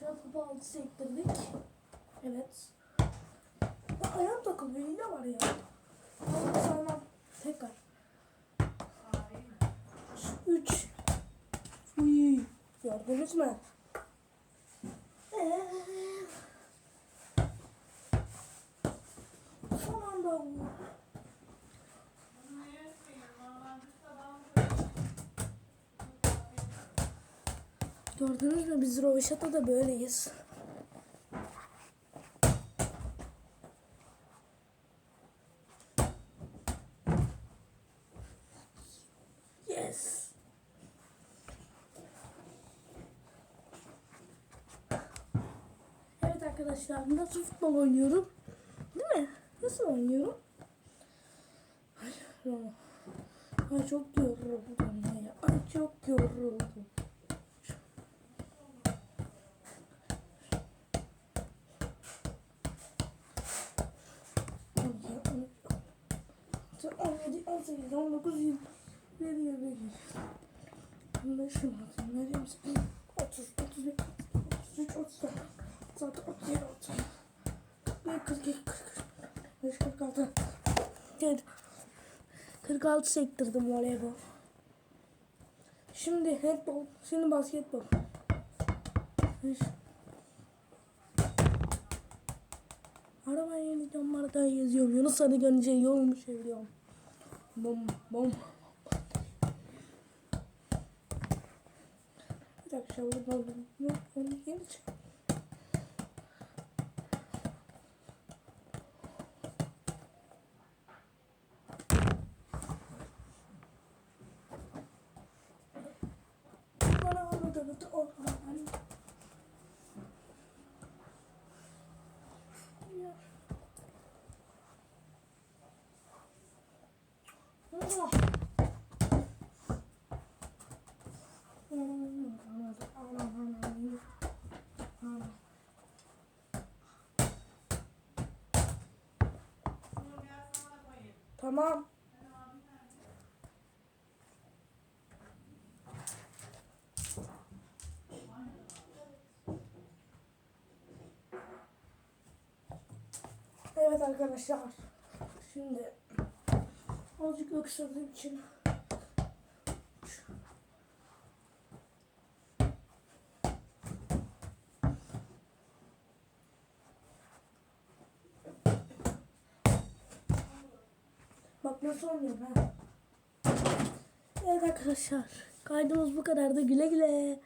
Arkadaşlar topu altı sektirdik. Evet. Ya ayağım takılıyor yine var ya. Ama Salmam. Tekrar. Üç. Uy. Gördünüz mü? Eee. Son anda vur. Gördünüz mü biz Rovaşat'ta da böyleyiz. Yes. Evet arkadaşlar nasıl futbol oynuyorum? Değil mi? Nasıl oynuyorum? Ay. Ay çok yoruldum ya. Ay çok yoruldum. 18, 19, 20, 21, 22, 25, 26, 27, 28, 30, 31, 33, 34, 36, 37, 38, 41, 42, 43, 45, 46, 47, 46 sektirdim voleybol. Şimdi handball, şimdi basketbol. Araba yeniden Mart'a yazıyorum. Yunus Sarı Gönce'yi yolmuş evliyorum. Bom, bom. Bir dakika, balım. Yok, onu yeneceğim. Bana anladın, orhan. Ya. Oh. Tamam. Evet arkadaşlar. Şimdi azıcık öksürdüğüm için nasıl oynuyorum ha. Evet arkadaşlar. Kaydımız bu kadar da güle güle.